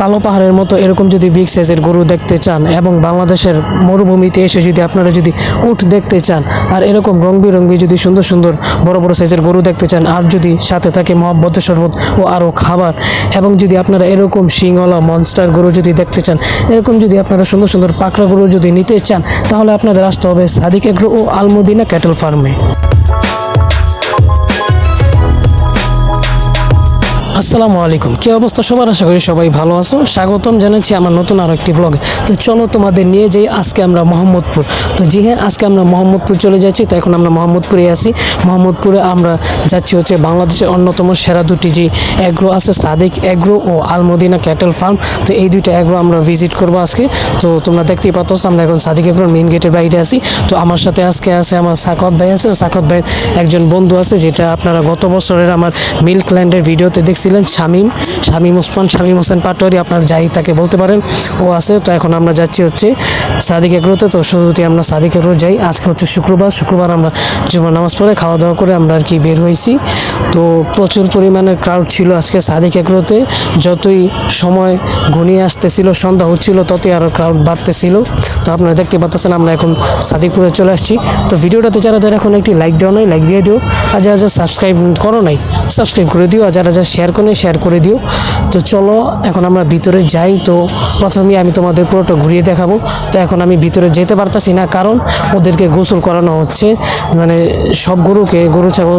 কালো পাহাড়ের মতো এরকম যদি বিগ সাইজের গরু দেখতে চান এবং বাংলাদেশের মরুভূমিতে এসে যদি আপনারা যদি উঠ দেখতে চান আর এরকম রং বেরঙ্গি যদি সুন্দর সুন্দর বড় বড় সাইজের গরু দেখতে চান আর যদি সাথে থাকে মহব্বতের শরবত ও আরও খাবার এবং যদি আপনারা এরকম শিংওয়ালা মনস্টার গরু যদি দেখতে চান, এরকম যদি আপনারা সুন্দর সুন্দর পাকড়া গরু যদি নিতে চান, তাহলে আপনাদের আসতে হবে সাদিক এগ্রো ও আলমদিনা ক্যাটেল ফার্মে আসসালামু আলাইকুম। কি অবস্থা সবার? আশা করি সবাই ভালো আছো। স্বাগতম জানাচ্ছি আমার নতুন আরও একটি ব্লগে তো চলো তোমাদের নিয়ে যাই আজকে আমরা মোহাম্মদপুর। তো জি হ্যাঁ আজকে আমরা মোহাম্মদপুর চলে যাচ্ছি। তো এখন আমরা মোহাম্মদপুরে আছি। মোহাম্মদপুরে আমরা যাচ্ছি হচ্ছে বাংলাদেশের অন্যতম সেরা দুটি যে অ্যাগ্রো আছে, সাদিক অ্যাগ্রো ও আলমদিনা ক্যাটেল ফার্ম তো এই দুইটা অ্যাগ্রো আমরা ভিজিট করব আজকে। তো তোমরা দেখতেই পাচ্ছ আমরা এখন সাদিক অ্যাগ্রোর মেন গেটের বাইরে আছি। তো আমার সাথে আজকে আছে আমার সাকত ভাই আছে। ও সাকত ভাইয়ের একজন বন্ধু আছে, যেটা আপনারা গত বছরের আমার মিল্ক ল্যান্ডের ভিডিওতে দেখছিলেন শামীম। শামিম ওসমান, শামিম হোসেন পাটোয়ারি, আপনার যাই তাকে বলতে পারেন, ও আছে। তো এখন আমরা যাচ্ছি হচ্ছে সাদিক এগ্রোতে। তো শুরুতে আমরা সাদিক এগ্রো যাই, আজকে হচ্ছে শুক্রবার। শুক্রবার আমরা জুমার নামাজ পড়ে খাওয়া দাওয়া করে আমরা আর কি বের হয়েছি। তো প্রচুর পরিমাণের ক্রাউড ছিল আজকে সাদিক এগ্রোতে। যতই সময় ঘনিয়ে আসতেছিল, সন্ধ্যা হচ্ছিল, ততই আরও ক্রাউড বাড়তেছিল। তো আপনারা দেখতে পাচ্ছেন, আমরা এখন সাদিকপুরে চলে আসছি। তো ভিডিওটাতে যারা যারা এখন একটি লাইক দেওয়া নাই লাইক দিয়ে দিও। আর যারা যারা সাবস্ক্রাইব করো নাই সাবস্ক্রাইব করে দিও। আর যারা যারা শেয়ার করে শেয়ার করে দিও। তো চলো, এখন আমরা ভিতরে যাই। তো প্রথমেই আমি তোমাদের পুরোটা ঘুরিয়ে দেখাবো। তো এখন আমি ভিতরে যেতে পারতাছি না, কারণ ওদেরকে গোসল করানো হচ্ছে। মানে সব গরুকে, গরু, ছাগল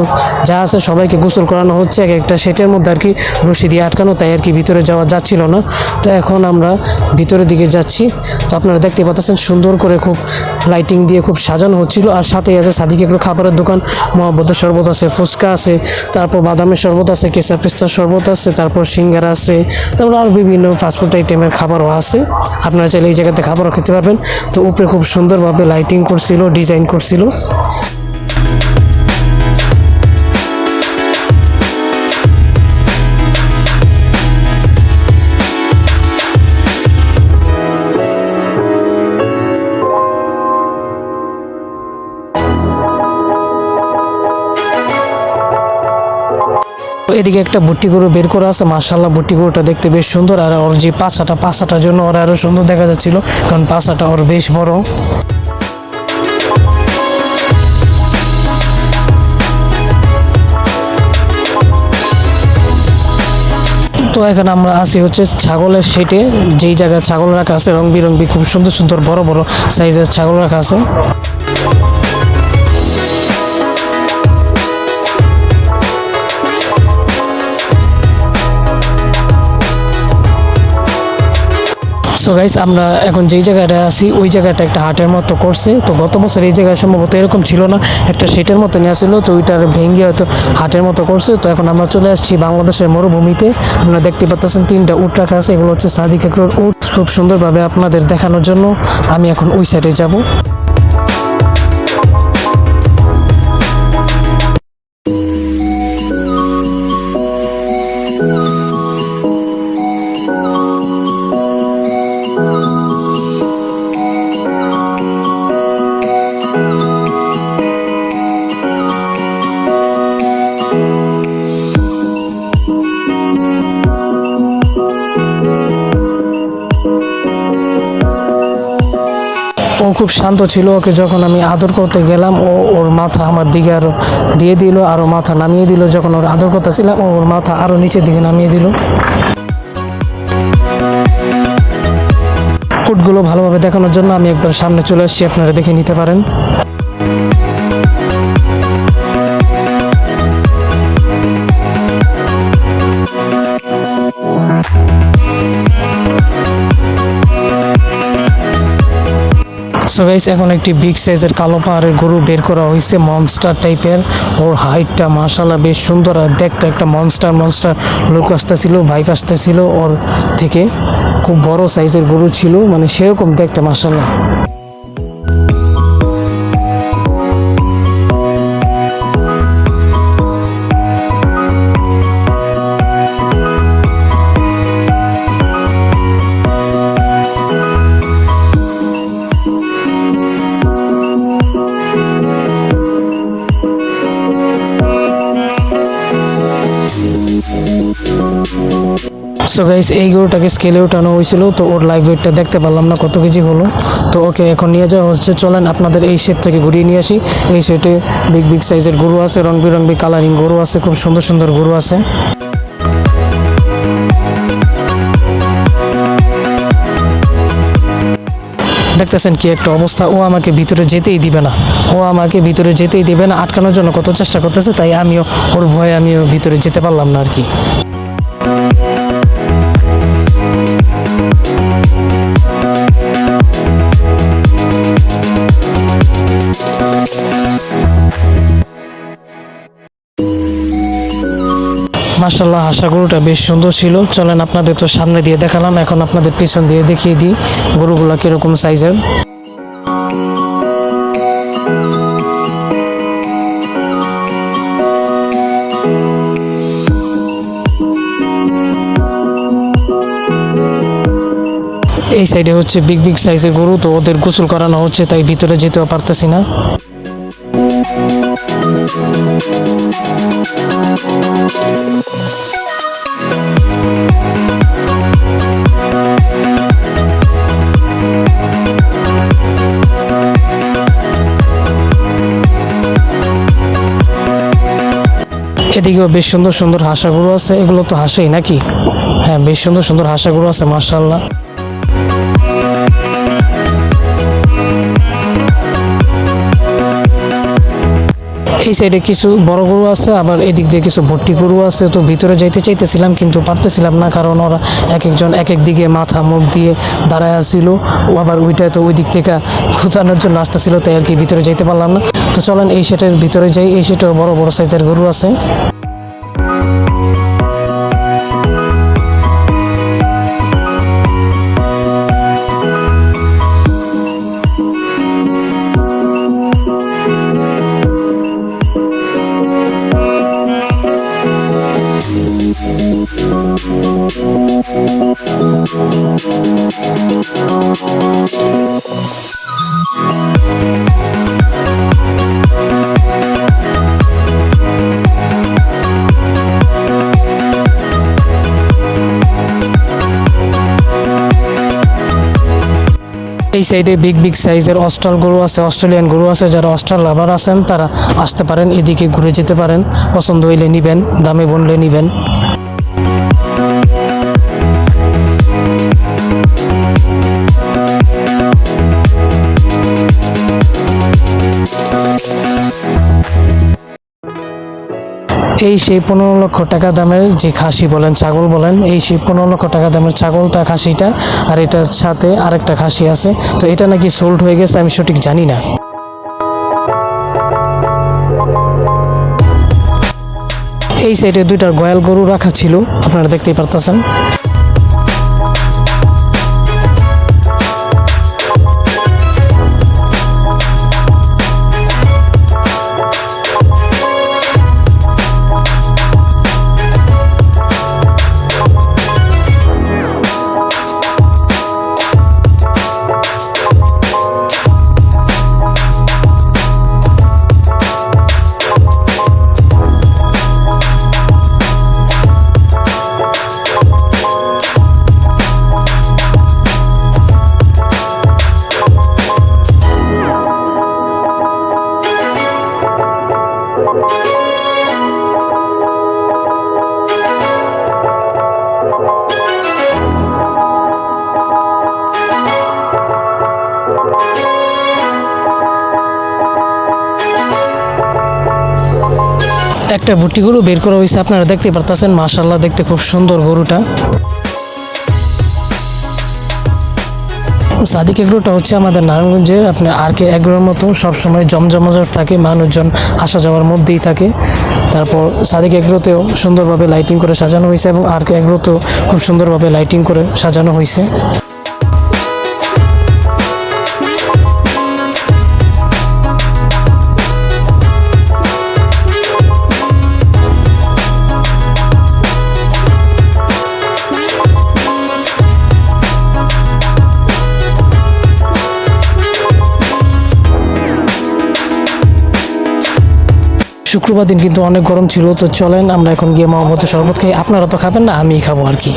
যা আছে সবাইকে গোসল করানো হচ্ছে। এক একটা সেটের মধ্যে আর কি রশি দিয়ে আটকানো, তাই আর কি ভিতরে যাওয়া যাচ্ছিল না। তো এখন আমরা ভিতরের দিকে যাচ্ছি। তো আপনারা দেখতে পাচ্ছেন, সুন্দর করে খুব লাইটিং দিয়ে খুব সাজানো হচ্ছিল। আর সাথেই আছে সাদিকে খাবারের দোকান। মহাব্বতের শরবত আছে, ফুচকা আছে, তারপর বাদামের শরবত আছে, কেঁচা পিস্তার আছে, তারপর সিঙ্গার আছে, তারপর আরও বিভিন্ন ফাস্টফুড আইটেমের খাবারও আছে। আপনারা চাইলে এই জায়গাতে খাবারও খেতে পারবেন। তো উপরে খুব সুন্দরভাবে লাইটিং করছিল ডিজাইন করছিল। এদিকে একটা বুট্টি গরু বের করা আছে মার্শাল্লাহ বুট্টি গরুটা দেখতে বেশ সুন্দর। আর ওর যে পাছাটা, পাছাটার জন্য ওর আরও সুন্দর দেখা যাচ্ছিল, কারণ পাছাটা ওর বেশ বড়। তো এখানে আমরা আছি হচ্ছে ছাগলের সেটে, যেই জায়গায় ছাগল রাখা আছে রং বিরঙ্গি খুব সুন্দর সুন্দর বড় বড় সাইজের ছাগল রাখা আছে। সো গাইস আমরা এখন যেই জায়গাটা আছি, ওই জায়গাটা একটা হাটের মতো করছে। তো গত বছর এই জায়গায় সম্ভবত এরকম ছিল না। একটা সেটের মতো নিয়ে ছিল, তো ওইটার ভেঙে হয়তো হাটের মতো করছে। তো এখন আমরা চলে আসছি বাংলাদেশের মরুভূমিতে। আপনারা দেখতে পাচ্ছেন তিনটা উট রাখা আছে, এগুলো হচ্ছে সাদিক একর উট। খুব সুন্দরভাবে আপনাদের দেখানোর জন্য আমি এখন ওই সাইডে যাব। শান্ত ছিল, ওকে যখন আমি আদর করতে গেলাম, ও ওর মাথা আমার দিকে আরও দিয়ে দিল আরও মাথা নামিয়ে দিল, যখন ওর আদর করতে ছিলাম ও ওর মাথা আরও নিচের দিকে নামিয়ে দিল। ফুটগুলো ভালোভাবে দেখানোর জন্য আমি একবার সামনে চলে আসছি, আপনারা দেখে নিতে পারেন। সো গাইস এখন একটি বিগ সাইজের কালো পাহাড়ের গরু বের করা হয়েছে মনস্টার টাইপের ওর হাইটটা মাশাল্লাহ বেশ সুন্দর। আর দেখতে একটা মনস্টার মনস্টার লোক আসতেছিল ভাইফ আসতেছিল ওর থেকে। খুব বড় সাইজের গরু ছিল মানে সেরকম দেখতে মাশাল্লাহ সো গাইস এই গরুটাকে স্কেলে উঠানো হয়েছিল, তো ওর লাইভ ওয়েটটা দেখতে পারলাম না কত কেজি হলো। তো ওকে এখন নিয়ে যাওয়া হচ্ছে। চলেন আপনাদের এই শেড থেকে ঘুরিয়ে নিয়ে আসি। এই শেডে বিগ বিগ সাইজের গরু আছে, রং বেরঙবি কালারিং গরু আছে, খুব সুন্দর সুন্দর গরু আছে। দেখতেছেন কি একটা অবস্থা, ও আমাকে ভিতরে যেতেই দিবে না। ও আমাকে ভিতরে যেতেই দিবে না, আটকানোর জন্য কত চেষ্টা করতেছে, তাই আমিও, ওর ভয়ে আমিও ভিতরে যেতে পারলাম না আর কি। মার্শাল্লাহ হাসা গরুটা বেশ সুন্দর ছিল। চলেন আপনাদের তো সামনে দিয়ে দেখালাম, এখন আপনাদের পিছন দিয়ে দেখিয়ে দিই গরুগুলা কীরকম সাইজের। এই সাইডে হচ্ছে বিগ বিগ সাইজের গরু, তো ওদের গোসল করানো হচ্ছে, তাই ভিতরে যেতেও পারতেছি না। এদিকেও বেশ সুন্দর সুন্দর হাঁসাগুলো আছে। এগুলো তো হাসেই নাকি? হ্যাঁ বেশ সুন্দর সুন্দর হাঁসাগুলো আছে মার্শাল্লাহ এই সাইডে কিছু বড় গরু আছে, আবার এদিক দিয়ে কিছু ভর্তি গরু আছে। তো ভিতরে যাইতে চাইতেছিলাম, কিন্তু পারতেছিলাম না, কারণ ওরা এক একজন এক এক দিকে মাথা মুখ দিয়ে দাঁড়ায় আসছিল ও আবার ওইটা তো ওই দিক থেকে খুঁজানোর জন্য আসতেছিল, তাই আর কি ভিতরে যাইতে পারলাম না। তো চলেন এই সেটের ভিতরে যাই। এই সেটেও বড় বড় সাইজের গরু আছে। এই সাইডে বিগ বিগ সাইজের অস্ট্রাল গরু আছে, অস্ট্রেলিয়ান গরু আছে, যারা অস্ট্রাল লাভার আছেন, তারা আসতে পারেন, এদিকে ঘুরে যেতে পারেন, পছন্দ হইলে নিবেন, দামে বনলে নিবেন। এই সেই পনেরো লক্ষ টাকা দামের যে খাসি বলেন, ছাগল বলেন, এই সেই পনেরো লক্ষ টাকা দামের ছাগলটা, খাসিটা, আর এটার সাথে আরেকটা খাসি আছে। তো এটা নাকি সোল্ড হয়ে গেছে, আমি সঠিক জানি না। এই সাইডে দুইটা গয়াল গরু রাখা ছিল, আপনারা দেখতেই পারতেছেন। একটা ভুট্টি গরু বের করা হয়েছে, আপনারা দেখতে পারতেছেন মাশাল্লাহ দেখতে খুব সুন্দর গরুটা। সাদিক এগ্রোটা হচ্ছে আমাদের নারায়ণগঞ্জের আপনার আর কে এগ্রোর মতো সবসময় জমজমাজট থাকে, মানুষজন আসা যাওয়ার মধ্যেই থাকে। তারপর সাদিক এগ্রোতেও সুন্দরভাবে লাইটিং করে সাজানো হয়েছে এবং আর কে এগ্রোতেও খুব সুন্দরভাবে লাইটিং করে সাজানো হয়েছে। শুক্রবার দিন কিন্তু অনেক গরম ছিল, তো চলেন আমরা এখন গিয়ে মহব্বতের শরবত খাই। আপনারা তো খাবেন না আমিই খাব আর কি।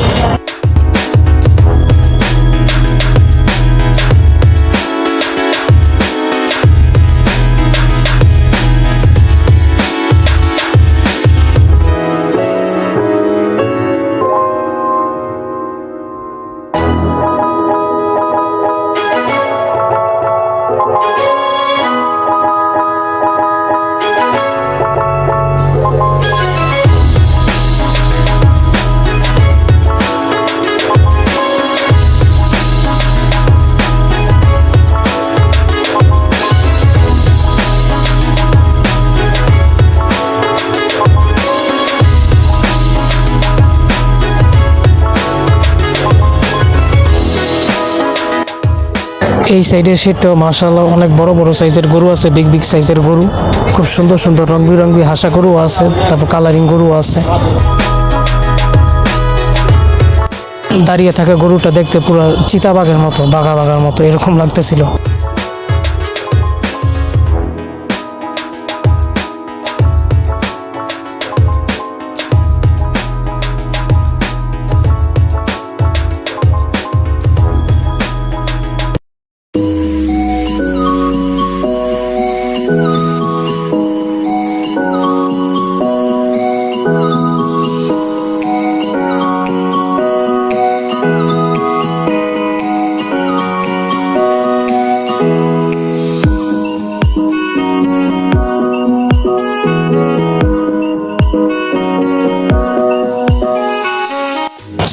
এই সাইডের সেটটাও মাসাল্লাহ অনেক বড় বড় সাইজের গরু আছে বিগ বিগ সাইজের গরু। খুব সুন্দর সুন্দর রং বিরঙ্গি হাসা গরু আছে, তারপর কালারিং গরু আছে। দাঁড়িয়ে থাকা গরুটা দেখতে পুরো চিতাবাঘের মতো, বাঘা বাঘার মতো, এরকম লাগতেছিল।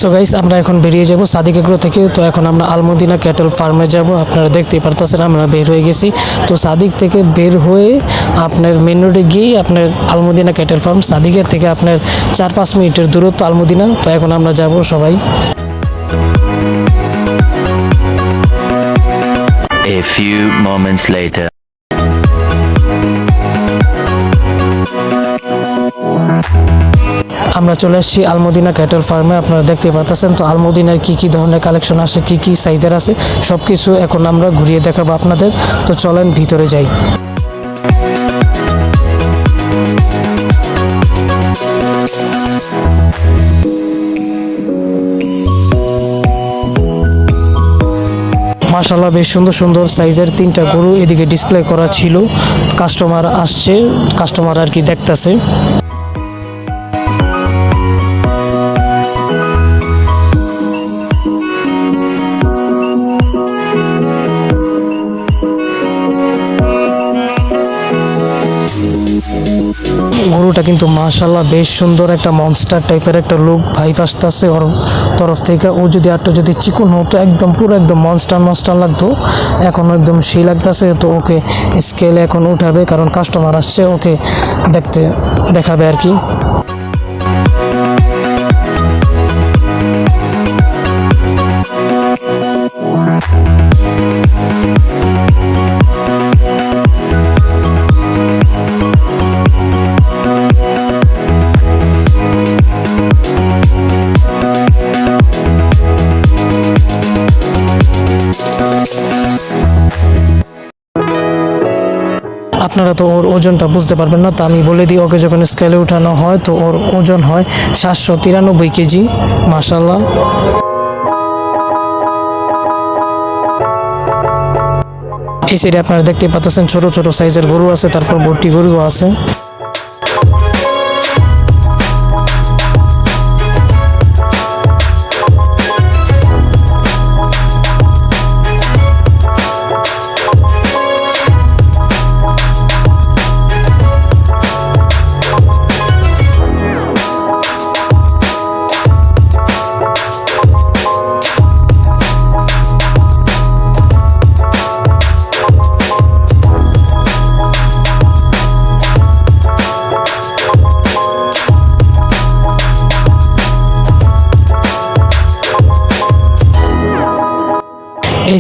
সো গাইস আমরা এখন বেরিয়ে যাব সাদিক এগ্রো থেকে। তো এখন আমরা আলমদিনা ক্যাটল ফার্মে যাব। আপনারা দেখতেই পারতেছেন, আমরা বের হয়ে গেছি। তো সাদিক থেকে বের হয়ে আপনার মেন রোডে গিয়েই আপনার আলমদিনা ক্যাটেল ফার্ম সাদিকের থেকে আপনার চার পাঁচ মিনিটের দূরত্ব আলমদিনা। তো এখন আমরা যাব সবাই। A few moments later. আমরা চলে আসছি আলমদিনা ক্যাটেল ফার্মে, আপনারা দেখতে পাচ্ছেন তো আলমদিনার কি কি ধরনের কালেকশন আছে কি কি সাইজের আছে সব কিছু এখন আমরা ঘুরিয়ে দেখাবো আপনাদের। তো চলেন ভিতরে যাই। মাশাল্লাহ বেশ সুন্দর সুন্দর সাইজের তিনটা গরু এদিকে ডিসপ্লে করা ছিল। কাস্টমার আসছে কাস্টমার আর কি দেখতাছে। গরুটা কিন্তু মাশাল্লাহ বেশ সুন্দর একটা মনস্টার টাইপের একটা লুক ভাইব আসতেছে ওর তরফ থেকে। ও যদি আরটা যদি চিকন হতো, একদম পুরো একদম মনস্টার মনস্টার লাগতো। এখন একদম সেই লাগতেছে, তো ওকে স্কেলে এখন উঠাবে, কারণ কাস্টমার আসছে, ওকে দেখতে দেখাবে আর কি। আপনারা তো ওর ওজনটা বুঝতে পারবেন না, তা আমি বলে দিই, ওকে যখন স্কেলে উঠানো হয় তো ওর ওজন হয় সাতশো তিরানব্বই কেজি মাসাল্লাহ এই সাইডে আপনারা দেখতে পাচ্ছেন ছোট ছোট সাইজের গরু আছে, তারপর ভর্তি গরুও আছে।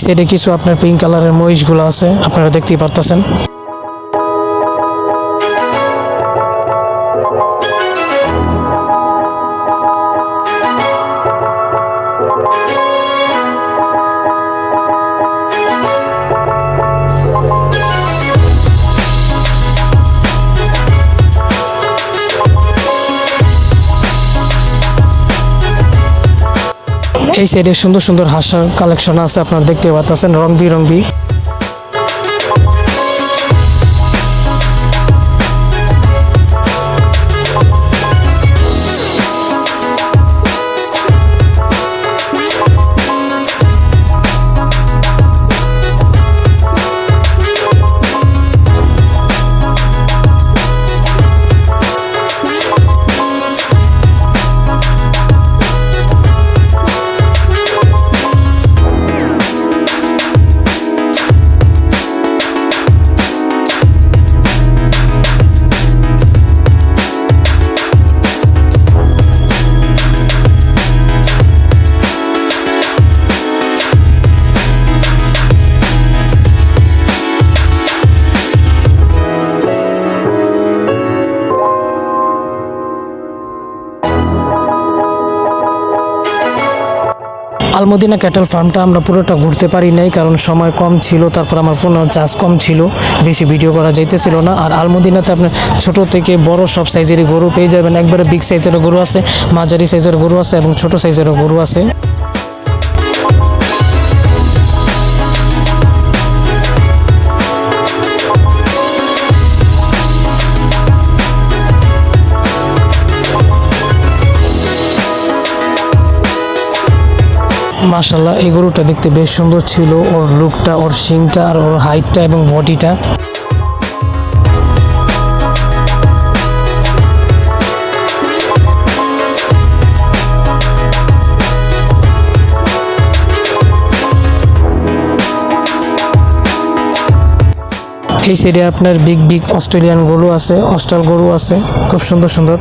সাইডে কিছু আপনার পিঙ্ক কালারের মহিষগুলো আছে আপনারা দেখতেই পারতেছেন। এই সাইডে সুন্দর সুন্দর হাসার কালেকশন আছে আপনারা দেখতে পাচ্ছেন রং বিরঙ্গি। আলমদিনা ক্যাটেল ফার্মটা আমরা পুরোটা ঘুরতে পারি নাই, কারণ সময় কম ছিল, তারপর আমার ফোনের চার্জ কম ছিল, বেশি ভিডিও করা যাইতেছিল না। আর আলমদিনাতে আপনার ছোট থেকে বড় সব সাইজেরই গরু পেয়ে যাবেন, একবারে বিগ সাইজেরও গরু আছে, মাঝারি সাইজের গরু আছে এবং ছোট সাইজেরও গরু আছে। মাশাল্লাহ এই গরুটা দেখতে বেশ সুন্দর ছিল। ওর লুকটা ওর শিংটা আর ওর হাইটটা এবং বডিটা এই সাইডে আপনার বিগ বিগ অস্ট্রেলিয়ান গরু আছে অস্ট্রাল গরু আছে, খুব সুন্দর সুন্দর।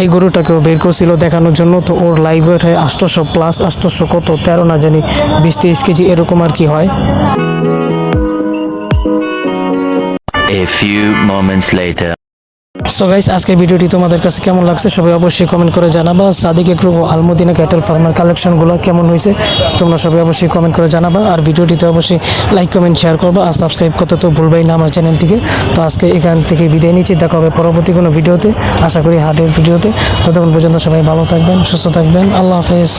এই গরুটাকেও বের করছিল দেখানোর জন্য তো ওর লাইভ ওয়েট হয় আষ্টশো প্লাস আষ্টশো কত, তেরো না জানি, বিশ তিরিশ কেজি, এরকম আর কি হয় A few moments later. So guys আজকের ভিডিওটি তোমাদের কাছে কেমন লাগছে সবাই অবশ্যই কমেন্ট করে জানাবা। সাদিক একটু আলমদিনা ক্যাটেল ফার্মার কালেকশনগুলো কেমন হয়েছে, তোমরা সবাই অবশ্যই কমেন্ট করে জানাবা। আর ভিডিওটিতে অবশ্যই লাইক কমেন্ট শেয়ার করবা আর সাবস্ক্রাইব করতে তো ভুলবাই না আমার চ্যানেলটিকে তো আজকে এখান থেকে বিদায় নিচ্ছি, দেখা হবে পরবর্তী কোনো ভিডিওতে। আশা করি হার্টের ভিডিওতে। ততক্ষণ পর্যন্ত সবাই ভালো থাকবেন, সুস্থ থাকবেন। আল্লাহ হাফেজ।